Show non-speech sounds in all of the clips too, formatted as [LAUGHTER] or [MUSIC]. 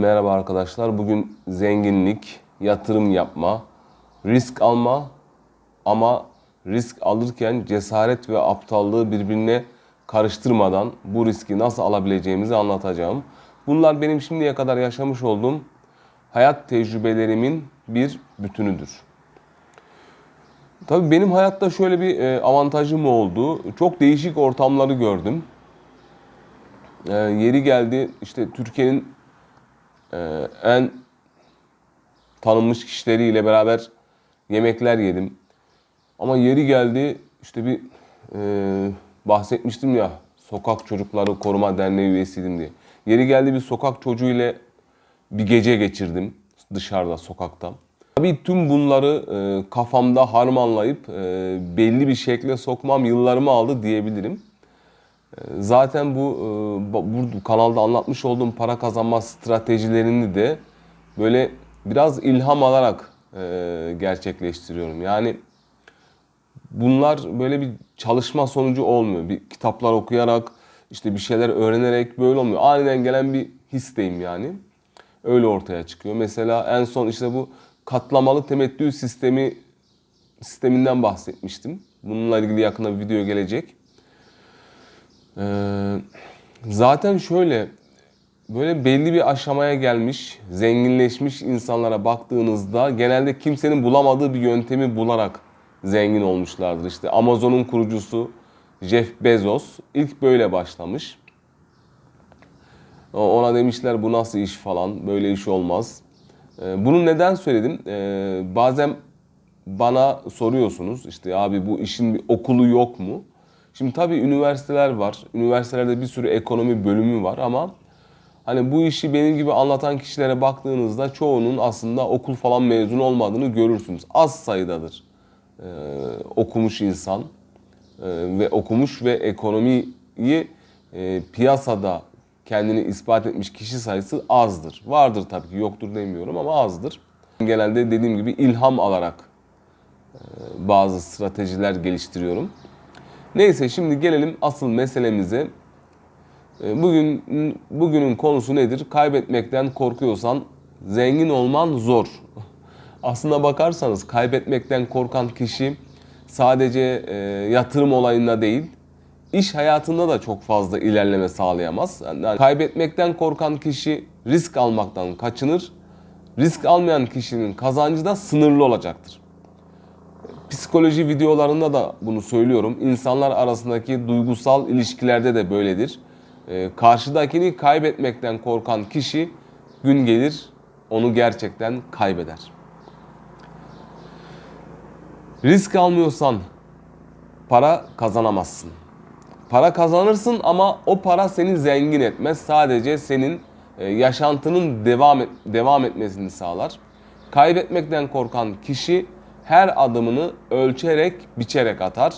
Merhaba arkadaşlar. Bugün zenginlik, yatırım yapma, risk alma ama risk alırken cesaret ve aptallığı birbirine karıştırmadan bu riski nasıl alabileceğimizi anlatacağım. Bunlar benim şimdiye kadar yaşamış olduğum hayat tecrübelerimin bir bütünüdür. Tabii benim hayatta şöyle bir e, avantajım oldu. Çok değişik ortamları gördüm. E, yeri geldi işte Türkiye'nin e, en tanınmış kişileriyle beraber yemekler yedim. Ama yeri geldi işte bir e, bahsetmiştim ya Sokak Çocukları Koruma Derneği üyesiydim diye. Yeri geldi bir sokak çocuğuyla bir gece geçirdim dışarıda sokakta. Tabii tüm bunları e, kafamda harmanlayıp e, belli bir şekle sokmam yıllarımı aldı diyebilirim. Zaten bu e, bu kanalda anlatmış olduğum para kazanma stratejilerini de böyle biraz ilham alarak e, gerçekleştiriyorum. Yani bunlar böyle bir çalışma sonucu olmuyor. Bir kitaplar okuyarak, işte bir şeyler öğrenerek böyle olmuyor. Aniden gelen bir histeyim yani. Öyle ortaya çıkıyor. Mesela en son işte bu katlamalı temettü sistemi sisteminden bahsetmiştim. Bununla ilgili yakında bir video gelecek. Ee, zaten şöyle böyle belli bir aşamaya gelmiş, zenginleşmiş insanlara baktığınızda genelde kimsenin bulamadığı bir yöntemi bularak zengin olmuşlardır. İşte Amazon'un kurucusu Jeff Bezos ilk böyle başlamış. Ona demişler bu nasıl iş falan, böyle iş olmaz. Ee, bunu neden söyledim? Ee, bazen bana soruyorsunuz işte abi bu işin bir okulu yok mu? Şimdi tabii üniversiteler var. Üniversitelerde bir sürü ekonomi bölümü var ama hani bu işi benim gibi anlatan kişilere baktığınızda çoğunun aslında okul falan mezun olmadığını görürsünüz. Az sayıdadır ee, okumuş insan ee, ve okumuş ve ekonomiyi e, piyasada kendini ispat etmiş kişi sayısı azdır. Vardır tabii ki yoktur demiyorum ama azdır. Genelde dediğim gibi ilham alarak e, bazı stratejiler geliştiriyorum. Neyse şimdi gelelim asıl meselemize. E, bugün bugünün konusu nedir? Kaybetmekten korkuyorsan zengin olman zor. Aslına bakarsanız kaybetmekten korkan kişi sadece e, yatırım olayında değil, iş hayatında da çok fazla ilerleme sağlayamaz. Yani kaybetmekten korkan kişi risk almaktan kaçınır. Risk almayan kişinin kazancı da sınırlı olacaktır. Psikoloji videolarında da bunu söylüyorum. İnsanlar arasındaki duygusal ilişkilerde de böyledir. Ee, karşıdakini kaybetmekten korkan kişi gün gelir onu gerçekten kaybeder. Risk almıyorsan para kazanamazsın. Para kazanırsın ama o para seni zengin etmez. Sadece senin e, yaşantının devam et, devam etmesini sağlar. Kaybetmekten korkan kişi her adımını ölçerek, biçerek atar.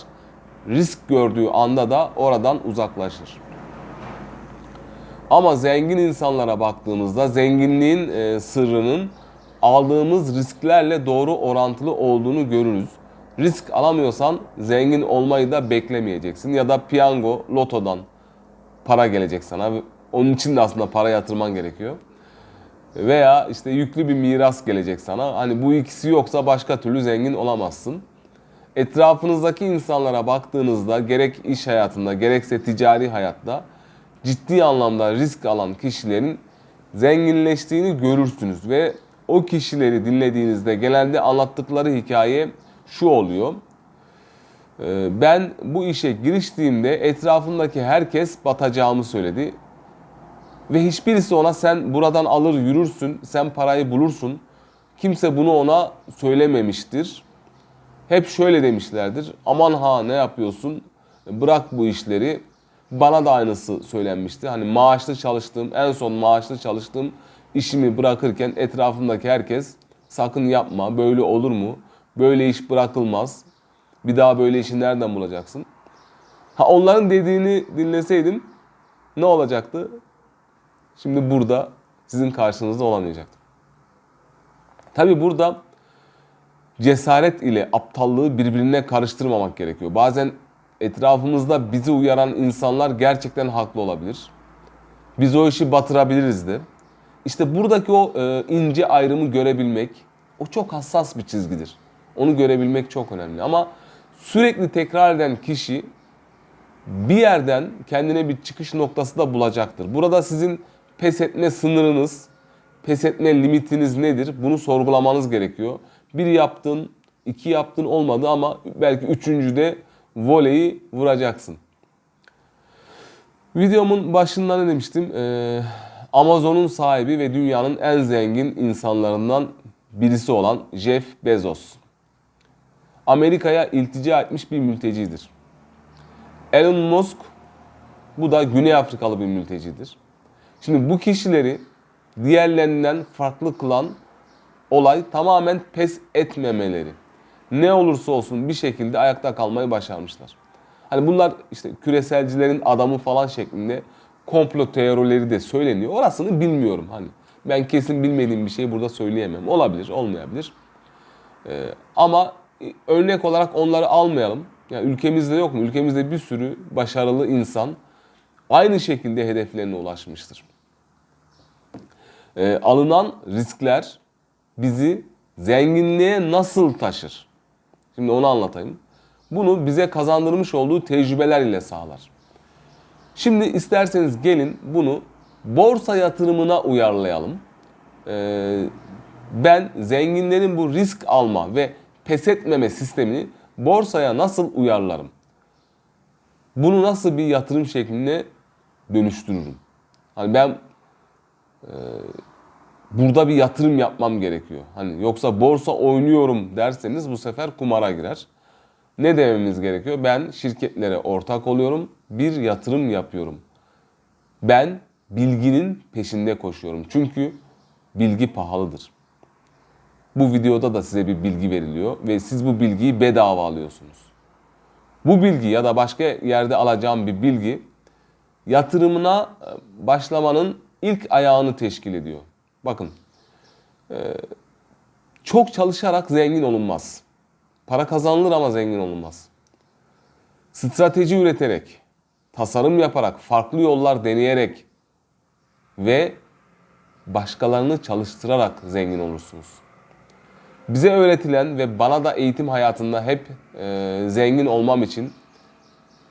Risk gördüğü anda da oradan uzaklaşır. Ama zengin insanlara baktığımızda zenginliğin e, sırrının aldığımız risklerle doğru orantılı olduğunu görürüz. Risk alamıyorsan zengin olmayı da beklemeyeceksin. Ya da piyango, lotodan para gelecek sana. Onun için de aslında para yatırman gerekiyor. Veya işte yüklü bir miras gelecek sana. Hani bu ikisi yoksa başka türlü zengin olamazsın. Etrafınızdaki insanlara baktığınızda gerek iş hayatında gerekse ticari hayatta ciddi anlamda risk alan kişilerin zenginleştiğini görürsünüz ve o kişileri dinlediğinizde genelde anlattıkları hikaye şu oluyor. Ee, ben bu işe giriştiğimde etrafımdaki herkes batacağımı söyledi. Ve hiçbirisi ona sen buradan alır yürürsün, sen parayı bulursun. Kimse bunu ona söylememiştir. Hep şöyle demişlerdir. Aman ha ne yapıyorsun? Bırak bu işleri. Bana da aynısı söylenmişti. Hani maaşlı çalıştığım, en son maaşlı çalıştığım işimi bırakırken etrafımdaki herkes sakın yapma, böyle olur mu? Böyle iş bırakılmaz. Bir daha böyle işi nereden bulacaksın? Ha onların dediğini dinleseydim ne olacaktı? Şimdi burada sizin karşınızda olamayacaktım. Tabi burada cesaret ile aptallığı birbirine karıştırmamak gerekiyor. Bazen etrafımızda bizi uyaran insanlar gerçekten haklı olabilir. Biz o işi batırabiliriz de. İşte buradaki o e, ince ayrımı görebilmek, o çok hassas bir çizgidir. Onu görebilmek çok önemli. Ama sürekli tekrar eden kişi bir yerden kendine bir çıkış noktası da bulacaktır. Burada sizin pes etme sınırınız, pes etme limitiniz nedir? Bunu sorgulamanız gerekiyor. Bir yaptın, iki yaptın olmadı ama belki üçüncüde voleyi vuracaksın. Videomun başında ne demiştim? Ee, Amazon'un sahibi ve dünyanın en zengin insanlarından birisi olan Jeff Bezos. Amerika'ya iltica etmiş bir mültecidir. Elon Musk bu da Güney Afrikalı bir mültecidir. Şimdi bu kişileri diğerlerinden farklı kılan olay tamamen pes etmemeleri. Ne olursa olsun bir şekilde ayakta kalmayı başarmışlar. Hani bunlar işte küreselcilerin adamı falan şeklinde komplo teorileri de söyleniyor. Orasını bilmiyorum hani. Ben kesin bilmediğim bir şeyi burada söyleyemem. Olabilir, olmayabilir. Ee, ama örnek olarak onları almayalım. Yani ülkemizde yok mu? Ülkemizde bir sürü başarılı insan aynı şekilde hedeflerine ulaşmıştır. Ee, alınan riskler bizi zenginliğe nasıl taşır? Şimdi onu anlatayım. Bunu bize kazandırmış olduğu tecrübeler ile sağlar. Şimdi isterseniz gelin bunu borsa yatırımına uyarlayalım. Ee, ben zenginlerin bu risk alma ve pes etmeme sistemini borsaya nasıl uyarlarım? Bunu nasıl bir yatırım şekline dönüştürürüm? Hani ben e, burada bir yatırım yapmam gerekiyor. Hani yoksa borsa oynuyorum derseniz bu sefer kumara girer. Ne dememiz gerekiyor? Ben şirketlere ortak oluyorum, bir yatırım yapıyorum. Ben bilginin peşinde koşuyorum. Çünkü bilgi pahalıdır. Bu videoda da size bir bilgi veriliyor ve siz bu bilgiyi bedava alıyorsunuz. Bu bilgi ya da başka yerde alacağım bir bilgi yatırımına e, başlamanın ilk ayağını teşkil ediyor. Bakın, e, çok çalışarak zengin olunmaz. Para kazanılır ama zengin olunmaz. Strateji üreterek, tasarım yaparak, farklı yollar deneyerek ve başkalarını çalıştırarak zengin olursunuz. Bize öğretilen ve bana da eğitim hayatında hep e, zengin olmam için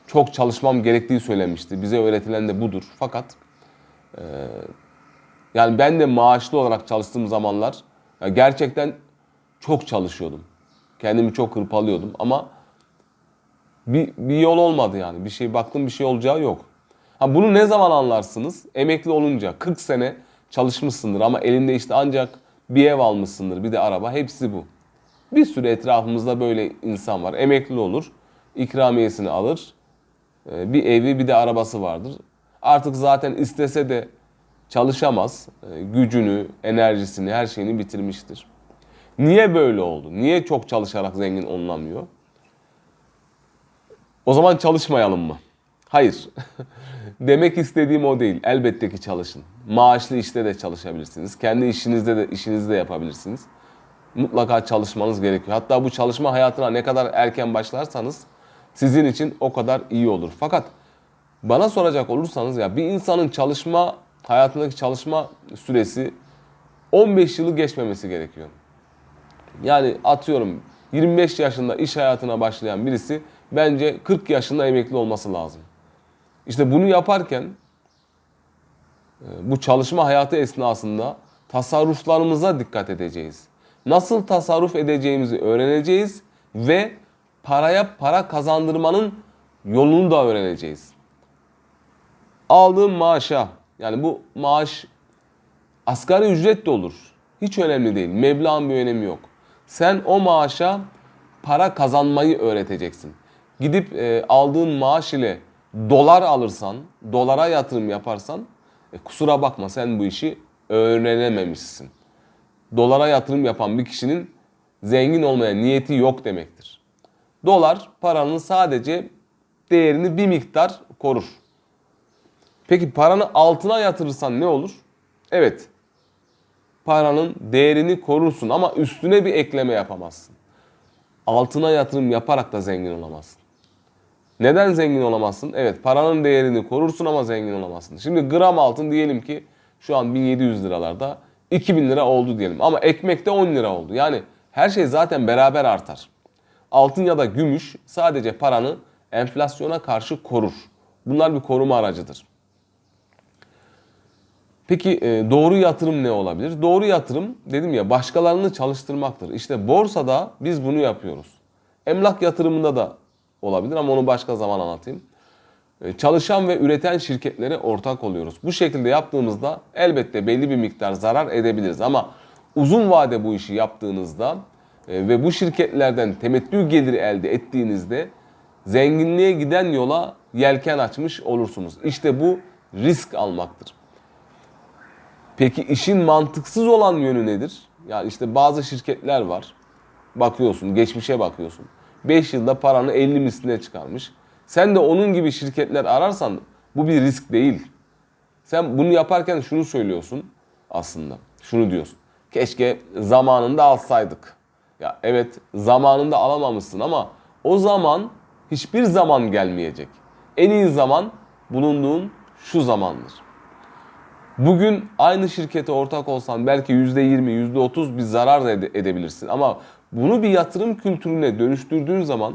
çok çalışmam gerektiği söylenmişti. Bize öğretilen de budur. Fakat e, yani ben de maaşlı olarak çalıştığım zamanlar ya gerçekten çok çalışıyordum. Kendimi çok hırpalıyordum ama bir, bir yol olmadı yani. Bir şey baktım bir şey olacağı yok. Ha bunu ne zaman anlarsınız? Emekli olunca 40 sene çalışmışsındır ama elinde işte ancak bir ev almışsındır, bir de araba. Hepsi bu. Bir sürü etrafımızda böyle insan var. Emekli olur, ikramiyesini alır. Ee, Bir evi, bir de arabası vardır. Artık zaten istese de çalışamaz. Ee, Gücünü, enerjisini, her şeyini bitirmiştir. Niye böyle oldu? Niye çok çalışarak zengin olunamıyor? O zaman çalışmayalım mı? Hayır. [LAUGHS] Demek istediğim o değil. Elbette ki çalışın. Maaşlı işte de çalışabilirsiniz. Kendi işinizde de işinizi de yapabilirsiniz. Mutlaka çalışmanız gerekiyor. Hatta bu çalışma hayatına ne kadar erken başlarsanız sizin için o kadar iyi olur. Fakat bana soracak olursanız ya bir insanın çalışma hayatındaki çalışma süresi 15 yılı geçmemesi gerekiyor. Yani atıyorum 25 yaşında iş hayatına başlayan birisi bence 40 yaşında emekli olması lazım. İşte bunu yaparken e, bu çalışma hayatı esnasında tasarruflarımıza dikkat edeceğiz. Nasıl tasarruf edeceğimizi öğreneceğiz ve paraya para kazandırmanın yolunu da öğreneceğiz. Aldığım maaşa yani bu maaş asgari ücret de olur. Hiç önemli değil. Meblağın bir önemi yok. Sen o maaşa para kazanmayı öğreteceksin. Gidip e, aldığın maaş ile dolar alırsan, dolara yatırım yaparsan e, kusura bakma sen bu işi öğrenememişsin. Dolara yatırım yapan bir kişinin zengin olmaya niyeti yok demektir. Dolar paranın sadece değerini bir miktar korur. Peki paranı altına yatırırsan ne olur? Evet. Paranın değerini korursun ama üstüne bir ekleme yapamazsın. Altına yatırım yaparak da zengin olamazsın. Neden zengin olamazsın? Evet paranın değerini korursun ama zengin olamazsın. Şimdi gram altın diyelim ki Şu an 1700 liralarda 2000 lira oldu diyelim. Ama ekmek de 10 lira oldu. Yani her şey zaten beraber artar. Altın ya da gümüş sadece paranı enflasyona karşı korur. Bunlar bir koruma aracıdır. Peki e, doğru yatırım ne olabilir? Doğru yatırım dedim ya başkalarını çalıştırmaktır. İşte borsada biz bunu yapıyoruz. Emlak yatırımında da olabilir ama onu başka zaman anlatayım. E, Çalışan ve üreten şirketlere ortak oluyoruz. Bu şekilde yaptığımızda elbette belli bir miktar zarar edebiliriz ama uzun vade bu işi yaptığınızda e, ve bu şirketlerden temettü geliri elde ettiğinizde zenginliğe giden yola yelken açmış olursunuz. İşte bu risk almaktır. Peki işin mantıksız olan yönü nedir? Yani işte bazı şirketler var. Bakıyorsun, geçmişe bakıyorsun. 5 yılda paranı 50 misline çıkarmış. Sen de onun gibi şirketler ararsan bu bir risk değil. Sen bunu yaparken şunu söylüyorsun aslında. Şunu diyorsun. Keşke zamanında alsaydık. Ya evet zamanında alamamışsın ama o zaman hiçbir zaman gelmeyecek. En iyi zaman bulunduğun şu zamandır. Bugün aynı şirkete ortak olsan belki %20, %30 bir zarar da ede- edebilirsin. Ama bunu bir yatırım kültürüne dönüştürdüğün zaman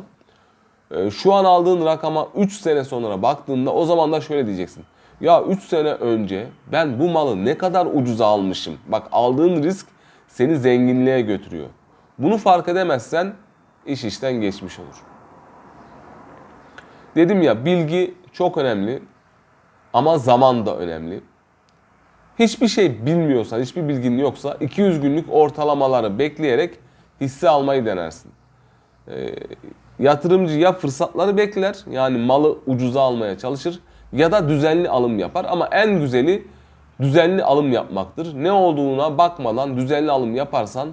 e, şu an aldığın rakama 3 sene sonra baktığında o zaman da şöyle diyeceksin. Ya 3 sene önce ben bu malı ne kadar ucuza almışım. Bak aldığın risk seni zenginliğe götürüyor. Bunu fark edemezsen iş işten geçmiş olur. Dedim ya bilgi çok önemli ama zaman da önemli. Hiçbir şey bilmiyorsan, hiçbir bilgin yoksa 200 günlük ortalamaları bekleyerek hisse almayı denersin. Ee, yatırımcı ya fırsatları bekler yani malı ucuza almaya çalışır ya da düzenli alım yapar ama en güzeli düzenli alım yapmaktır. Ne olduğuna bakmadan düzenli alım yaparsan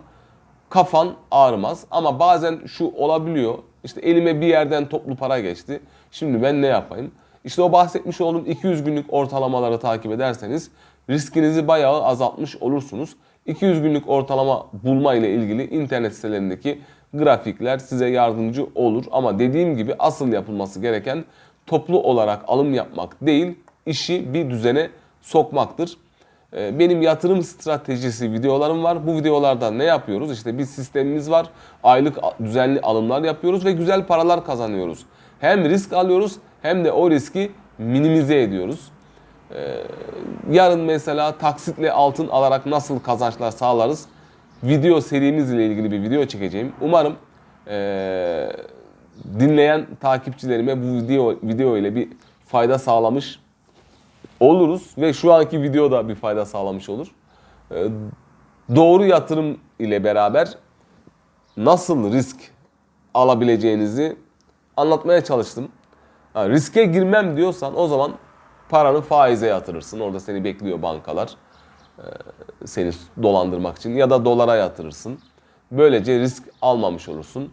kafan ağrımaz ama bazen şu olabiliyor. İşte elime bir yerden toplu para geçti. Şimdi ben ne yapayım? İşte o bahsetmiş olduğum 200 günlük ortalamaları takip ederseniz riskinizi bayağı azaltmış olursunuz. 200 günlük ortalama bulma ile ilgili internet sitelerindeki grafikler size yardımcı olur. Ama dediğim gibi asıl yapılması gereken toplu olarak alım yapmak değil, işi bir düzene sokmaktır. Ee, Benim yatırım stratejisi videolarım var. Bu videolarda ne yapıyoruz? İşte bir sistemimiz var. Aylık düzenli alımlar yapıyoruz ve güzel paralar kazanıyoruz. Hem risk alıyoruz hem de o riski minimize ediyoruz. Ee, Yarın mesela taksitle altın alarak nasıl kazançlar sağlarız? Video serimiz ile ilgili bir video çekeceğim. Umarım ee, dinleyen takipçilerime bu video video ile bir fayda sağlamış oluruz ve şu anki videoda bir fayda sağlamış olur. Ee, Doğru yatırım ile beraber nasıl risk alabileceğinizi anlatmaya çalıştım. Ha, riske girmem diyorsan o zaman paranı faize yatırırsın. Orada seni bekliyor bankalar. Ee, Seni dolandırmak için ya da dolara yatırırsın. Böylece risk almamış olursun.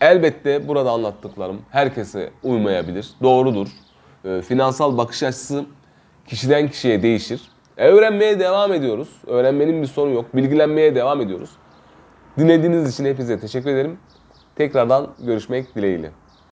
Elbette burada anlattıklarım herkese uymayabilir. Doğrudur. Ee, Finansal bakış açısı kişiden kişiye değişir. Öğrenmeye devam ediyoruz. Öğrenmenin bir sonu yok. Bilgilenmeye devam ediyoruz. Dinlediğiniz için hepinize teşekkür ederim. Tekrardan görüşmek dileğiyle.